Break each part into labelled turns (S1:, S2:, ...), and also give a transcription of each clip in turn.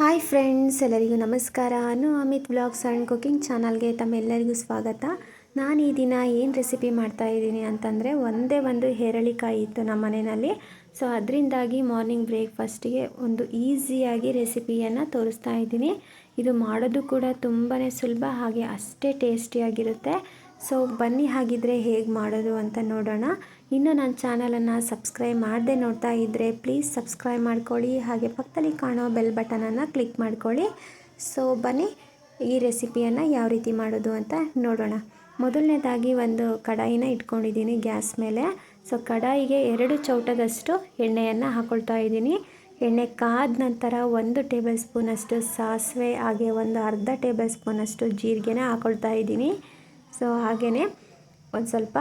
S1: Hi friends, ಎಲ್ಲರಿಗೂ ನಮಸ್ಕಾರ. ನಾನು ಅಮಿತ್ ಬ್ಲಾಗ್ಸ್ ಆ್ಯಂಡ್ ಕುಕಿಂಗ್ ಚಾನಲ್ಗೆ ತಮ್ಮೆಲ್ಲರಿಗೂ ಸ್ವಾಗತ. ನಾನು ಈ ದಿನ ಏನು ರೆಸಿಪಿ ಮಾಡ್ತಾ ಇದ್ದೀನಿ ಅಂತಂದರೆ ಒಂದೇ ಒಂದು ಹೇರಳಿಕಾಯಿ ಇತ್ತು ನಮ್ಮ ಮನೆಯಲ್ಲಿ. ಸೊ ಅದರಿಂದಾಗಿ ಮಾರ್ನಿಂಗ್ ಬ್ರೇಕ್ಫಾಸ್ಟಿಗೆ ಒಂದು ಈಸಿಯಾಗಿ ರೆಸಿಪಿಯನ್ನು ತೋರಿಸ್ತಾ ಇದ್ದೀನಿ. ಇದು ಮಾಡೋದು ಕೂಡ ತುಂಬಾ ಸುಲಭ, ಹಾಗೆ ಅಷ್ಟೇ ಟೇಸ್ಟಿಯಾಗಿರುತ್ತೆ. ಸೊ ಬನ್ನಿ ಹಾಗಿದ್ರೆ ಹೇಗೆ ಮಾಡೋದು ಅಂತ ನೋಡೋಣ. ಇನ್ನೂ ನನ್ನ ಚಾನಲನ್ನು ಸಬ್ಸ್ಕ್ರೈಬ್ ಮಾಡದೆ ನೋಡ್ತಾ ಇದ್ದರೆ ಪ್ಲೀಸ್ ಸಬ್ಸ್ಕ್ರೈಬ್ ಮಾಡ್ಕೊಳ್ಳಿ. ಹಾಗೆ ಪಕ್ಕದಲ್ಲಿ ಕಾಣೋ ಬೆಲ್ ಬಟನನ್ನು ಕ್ಲಿಕ್ ಮಾಡ್ಕೊಳ್ಳಿ. ಸೊ ಬನ್ನಿ ಈ ರೆಸಿಪಿಯನ್ನು ಯಾವ ರೀತಿ ಮಾಡೋದು ಅಂತ ನೋಡೋಣ. ಮೊದಲನೇದಾಗಿ ಒಂದು ಕಡಾಯಿನ ಇಟ್ಕೊಂಡಿದ್ದೀನಿ ಗ್ಯಾಸ್ ಮೇಲೆ. ಸೊ ಕಡಾಯಿಗೆ ಎರಡು ಚೌಟದಷ್ಟು ಎಣ್ಣೆಯನ್ನು ಹಾಕ್ಕೊಳ್ತಾ ಇದ್ದೀನಿ. ಎಣ್ಣೆ ಕಾದ ನಂತರ ಒಂದು ಟೇಬಲ್ ಸ್ಪೂನಷ್ಟು ಸಾಸಿವೆ, ಹಾಗೆ ಒಂದು ಅರ್ಧ ಟೇಬಲ್ ಸ್ಪೂನಷ್ಟು ಜೀರಿಗೆನ ಹಾಕ್ಕೊಳ್ತಾ ಇದ್ದೀನಿ. ಸೊ ಹಾಗೆಯೇ ಒಂದು ಸ್ವಲ್ಪ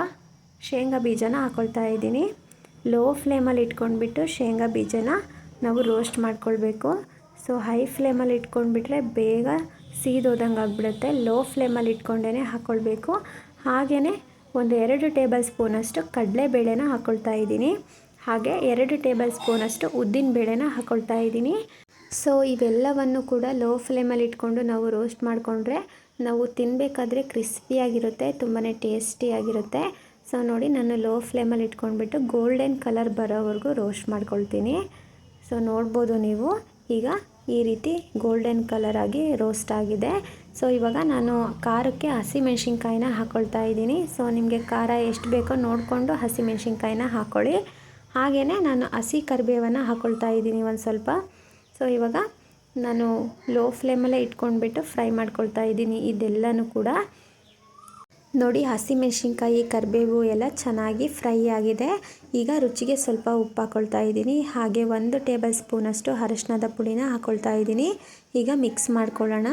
S1: ಶೇಂಗಾ ಬೀಜನ ಹಾಕ್ಕೊಳ್ತಾ ಇದ್ದೀನಿ. ಲೋ ಫ್ಲೇಮಲ್ಲಿ ಇಟ್ಕೊಂಡ್ಬಿಟ್ಟು ಶೇಂಗಾ ಬೀಜನ ನಾವು ರೋಸ್ಟ್ ಮಾಡ್ಕೊಳ್ಬೇಕು. ಸೊ ಹೈ ಫ್ಲೇಮಲ್ಲಿ ಇಟ್ಕೊಂಡ್ಬಿಟ್ರೆ ಬೇಗ ಸೀದೋದಂಗೆ ಆಗಿಬಿಡುತ್ತೆ. ಲೋ ಫ್ಲೇಮಲ್ಲಿ ಇಟ್ಕೊಂಡೇ ಹಾಕ್ಕೊಳ್ಬೇಕು ಹಾಗೆಯೇ ಒಂದು ಎರಡು ಟೇಬಲ್ ಸ್ಪೂನಷ್ಟು ಕಡಲೆಬೇಳೆನ ಹಾಕ್ಕೊಳ್ತಾ ಇದ್ದೀನಿ. ಹಾಗೆ ಎರಡು ಟೇಬಲ್ ಸ್ಪೂನಷ್ಟು ಉದ್ದಿನ ಬೇಳೆನ ಹಾಕ್ಕೊಳ್ತಾ ಇದ್ದೀನಿ. ಸೊ ಇವೆಲ್ಲವನ್ನು ಕೂಡ ಲೋ ಫ್ಲೇಮಲ್ಲಿ ಇಟ್ಕೊಂಡು ನಾವು ರೋಸ್ಟ್ ಮಾಡಿಕೊಂಡ್ರೆ ನಾವು ತಿನ್ನಬೇಕಾದ್ರೆ ಕ್ರಿಸ್ಪಿಯಾಗಿರುತ್ತೆ ತುಂಬಾ ಟೇಸ್ಟಿಯಾಗಿರುತ್ತೆ ಸೊ ನೋಡಿ ನಾನು ಲೋ ಫ್ಲೇಮಲ್ಲಿ ಇಟ್ಕೊಂಡ್ಬಿಟ್ಟು ಗೋಲ್ಡನ್ ಕಲರ್ ಬರೋವರೆಗೂ ರೋಸ್ಟ್ ಮಾಡ್ಕೊಳ್ತೀನಿ. ಸೊ ನೋಡ್ಬೋದು ನೀವು. ಈಗ ಈ ರೀತಿ ಗೋಲ್ಡನ್ ಕಲರ್ ಆಗಿ ರೋಸ್ಟ್ ಆಗಿದೆ. ಸೊ ಇವಾಗ ನಾನು ಖಾರಕ್ಕೆ ಹಸಿಮೆಣ್ಸಿನ್ಕಾಯಿನ ಹಾಕ್ಕೊಳ್ತಾ ಇದ್ದೀನಿ. ಸೊ ನಿಮಗೆ ಖಾರ ಎಷ್ಟು ಬೇಕೋ ನೋಡಿಕೊಂಡು ಹಸಿಮೆಣ್ಸಿನ್ಕಾಯಿನ ಹಾಕ್ಕೊಳ್ಳಿ ಹಾಗೆಯೇ ನಾನು ಹಸಿ ಕರಿಬೇವನ್ನು ಹಾಕ್ಕೊಳ್ತಾ ಇದ್ದೀನಿ ಒಂದು ಸ್ವಲ್ಪ. ಸೊ ಇವಾಗ ನಾನು ಲೋ ಫ್ಲೇಮಲ್ಲೇ ಇಟ್ಕೊಂಡ್ಬಿಟ್ಟು ಫ್ರೈ ಮಾಡ್ಕೊಳ್ತಾ ಇದ್ದೀನಿ. ಇದೆಲ್ಲನೂ ಕೂಡ ನೋಡಿ ಹಸಿಮೆಣ್ಸಿನ್ಕಾಯಿ ಕರಿಬೇವು ಎಲ್ಲ ಚೆನ್ನಾಗಿ ಫ್ರೈ ಆಗಿದೆ. ಈಗ ರುಚಿಗೆ ಸ್ವಲ್ಪ ಉಪ್ಪು ಹಾಕ್ಕೊಳ್ತಾ ಇದ್ದೀನಿ. ಹಾಗೆ ಒಂದು ಟೇಬಲ್ ಸ್ಪೂನಷ್ಟು ಅರಶಿನದ ಪುಡಿನ ಹಾಕ್ಕೊಳ್ತಾ ಇದ್ದೀನಿ. ಈಗ ಮಿಕ್ಸ್ ಮಾಡ್ಕೊಳ್ಳೋಣ.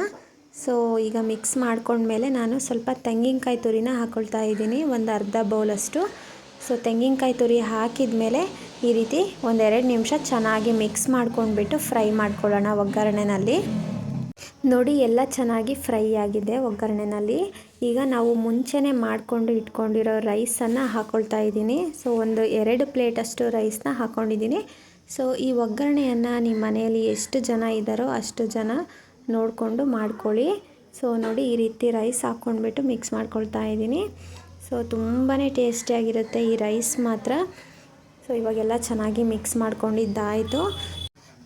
S1: ಸೊ ಈಗ ಮಿಕ್ಸ್ ಮಾಡ್ಕೊಂಡ್ಮೇಲೆ ನಾನು ಸ್ವಲ್ಪ ತೆಂಗಿನಕಾಯಿ ತುರಿನ ಹಾಕ್ಕೊಳ್ತಾ ಇದ್ದೀನಿ. ಒಂದು ಅರ್ಧ ಬೌಲಷ್ಟು ಸೊ ತೆಂಗಿನಕಾಯಿ ತುರಿ ಹಾಕಿದ ಮೇಲೆ ಈ ರೀತಿ ಒಂದೆರಡು ನಿಮಿಷ ಚೆನ್ನಾಗಿ ಮಿಕ್ಸ್ ಮಾಡ್ಕೊಂಡ್ಬಿಟ್ಟು ಫ್ರೈ ಮಾಡ್ಕೊಳ್ಳೋಣ ಒಗ್ಗರಣೆನಲ್ಲಿ. ನೋಡಿ, ಎಲ್ಲ ಚೆನ್ನಾಗಿ ಫ್ರೈ ಆಗಿದೆ ಒಗ್ಗರಣೆನಲ್ಲಿ. ಈಗ ನಾವು ಮುಂಚೆನೇ ಮಾಡಿಕೊಂಡು ಇಟ್ಕೊಂಡಿರೋ ರೈಸನ್ನು ಹಾಕ್ಕೊಳ್ತಾ ಇದ್ದೀನಿ. ಸೊ ಒಂದು ಎರಡು ಪ್ಲೇಟಷ್ಟು ರೈಸ್ನ ಹಾಕ್ಕೊಂಡಿದ್ದೀನಿ ಸೊ ಈ ಒಗ್ಗರಣೆಯನ್ನು ನಿಮ್ಮ ಮನೆಯಲ್ಲಿ ಎಷ್ಟು ಜನ ಇದ್ದಾರೋ ಅಷ್ಟು ಜನ ನೋಡಿಕೊಂಡು ಮಾಡ್ಕೊಳ್ಳಿ. ಸೊ ನೋಡಿ, ಈ ರೀತಿ ರೈಸ್ ಹಾಕ್ಕೊಂಡ್ಬಿಟ್ಟು ಮಿಕ್ಸ್ ಮಾಡ್ಕೊಳ್ತಾ ಇದ್ದೀನಿ. ಸೊ ತುಂಬಾ ಟೇಸ್ಟಿಯಾಗಿರುತ್ತೆ ಈ ರೈಸ್ ಮಾತ್ರ. ಸೊ ಇವಾಗೆಲ್ಲ ಚೆನ್ನಾಗಿ ಮಿಕ್ಸ್ ಮಾಡ್ಕೊಂಡಿದ್ದಾಯಿತು.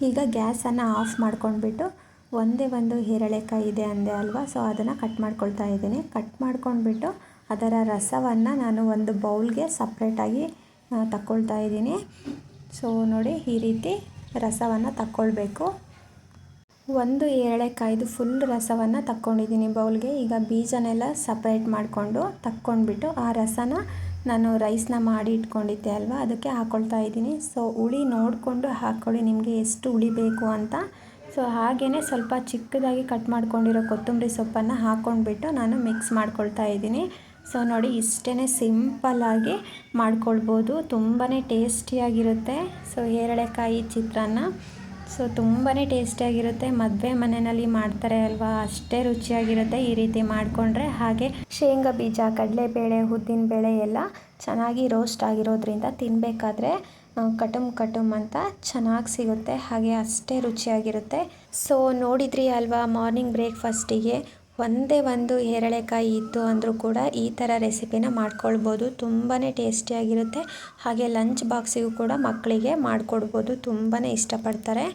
S1: ಈಗ ಗ್ಯಾಸನ್ನು ಆಫ್ ಮಾಡ್ಕೊಂಡ್ಬಿಟ್ಟು ಒಂದೇ ಒಂದು ಹೀರಳೆಕಾಯಿ ಇದೆ ಅಂದೆ ಅಲ್ವಾ? ಸೊ ಅದನ್ನು ಕಟ್ ಮಾಡ್ಕೊಳ್ತಾ ಇದ್ದೀನಿ. ಕಟ್ ಮಾಡ್ಕೊಂಡ್ಬಿಟ್ಟು ಅದರ ರಸವನ್ನು ನಾನು ಒಂದು ಬೌಲ್ಗೆ ಸಪ್ರೇಟಾಗಿ ತಕ್ಕೊಳ್ತಾ ಇದ್ದೀನಿ. ಸೊ ನೋಡಿ ಈ ರೀತಿ ರಸವನ್ನು ತಕ್ಕೊಳ್ಬೇಕು. ಒಂದು ಏಳೆಕಾಯ್ದು ಫುಲ್ ರಸವನ್ನು ತಕ್ಕೊಂಡಿದ್ದೀನಿ ಬೌಲ್ಗೆ. ಈಗ ಬೀಜನೆಲ್ಲ ಸಪ್ರೇಟ್ ಮಾಡಿಕೊಂಡು ತಕ್ಕೊಂಡ್ಬಿಟ್ಟು ಆ ರಸನ ನಾನು ರೈಸ್ನ ಮಾಡಿ ಇಟ್ಕೊಂಡಿದ್ದೆ ಅಲ್ವಾ? ಅದಕ್ಕೆ ಹಾಕ್ಕೊಳ್ತಾ ಇದ್ದೀನಿ. ಸೊ ಹುಳಿ ನೋಡಿಕೊಂಡು ಹಾಕ್ಕೊಳ್ಳಿ ನಿಮಗೆ ಎಷ್ಟು ಹುಳಿ ಬೇಕು ಅಂತ. ಸೊ ಹಾಗೇ ಸ್ವಲ್ಪ ಚಿಕ್ಕದಾಗಿ ಕಟ್ ಮಾಡ್ಕೊಂಡಿರೋ ಕೊತ್ತಂಬರಿ ಸೊಪ್ಪನ್ನು ಹಾಕ್ಕೊಂಡ್ಬಿಟ್ಟು ನಾನು ಮಿಕ್ಸ್ ಮಾಡ್ಕೊಳ್ತಾ ಇದ್ದೀನಿ. ಸೊ ನೋಡಿ ಇಷ್ಟೇ ಸಿಂಪಲ್ಲಾಗಿ ಮಾಡ್ಕೊಳ್ಬೋದು. ತುಂಬಾ ಟೇಸ್ಟಿಯಾಗಿರುತ್ತೆ ಸೊ ಹೇರಳೆಕಾಯಿ ಚಿತ್ರಾನ್ನ. ಸೊ ತುಂಬಾ ಟೇಸ್ಟಿಯಾಗಿರುತ್ತೆ. ಮದುವೆ ಮನೆಯಲ್ಲಿ ಮಾಡ್ತಾರೆ ಅಲ್ವಾ? ಅಷ್ಟೇ ರುಚಿಯಾಗಿರುತ್ತೆ ಈ ರೀತಿ ಮಾಡಿಕೊಂಡ್ರೆ. ಹಾಗೆ ಶೇಂಗಾ ಬೀಜ, ಕಡಲೆಬೇಳೆ ಉದ್ದಿನಬೇಳೆ ಎಲ್ಲ ಚೆನ್ನಾಗಿ ರೋಸ್ಟ್ ಆಗಿರೋದ್ರಿಂದ ತಿನ್ನಬೇಕಾದ್ರೆ ಕಟುಮ್ ಕಟುಮ್ ಅಂತ ಚೆನ್ನಾಗಿ ಸಿಗುತ್ತೆ. ಹಾಗೆ ಅಷ್ಟೇ ರುಚಿಯಾಗಿರುತ್ತೆ. ಸೊ ನೋಡಿದ್ರಿ ಅಲ್ವಾ ಮಾರ್ನಿಂಗ್ ಬ್ರೇಕ್ಫಾಸ್ಟಿಗೆ ಒಂದೇ ಒಂದು ಹೇರಳೆಕಾಯಿ ಇತ್ತು ಅಂದರೂ ಕೂಡ ಈ ಥರ ರೆಸಿಪಿನ ಮಾಡ್ಕೊಳ್ಬೋದು. ತುಂಬಾ ಟೇಸ್ಟಿಯಾಗಿರುತ್ತೆ. ಹಾಗೆ ಲಂಚ್ ಬಾಕ್ಸಿಗೂ ಕೂಡ ಮಕ್ಕಳಿಗೆ ಮಾಡಿಕೊಡ್ಬೋದು. ತುಂಬಾ ಇಷ್ಟಪಡ್ತಾರೆ.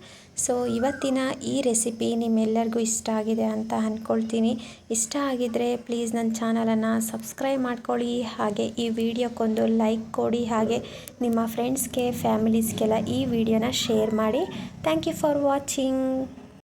S1: ಸೊ, ಇವತ್ತಿನ ಈ ರೆಸಿಪಿ ನಿಮ್ಮೆಲ್ಲರಿಗೂ ಇಷ್ಟ ಆಗಿದೆ ಅಂತ ಅಂದ್ಕೊಳ್ತೀನಿ ಇಷ್ಟ ಆಗಿದ್ದರೆ ಪ್ಲೀಸ್ ನನ್ನ ಚಾನಲನ್ನು ಸಬ್ಸ್ಕ್ರೈಬ್ ಮಾಡ್ಕೊಳ್ಳಿ. ಹಾಗೆ ಈ ವಿಡಿಯೋಕ್ಕೊಂದು ಲೈಕ್ ಕೊಡಿ. ಹಾಗೆ ನಿಮ್ಮ ಫ್ರೆಂಡ್ಸ್ಗೆ, ಫ್ಯಾಮಿಲೀಸ್ಗೆಲ್ಲ ಈ ವಿಡಿಯೋನ ಶೇರ್ ಮಾಡಿ. Thank you for watching.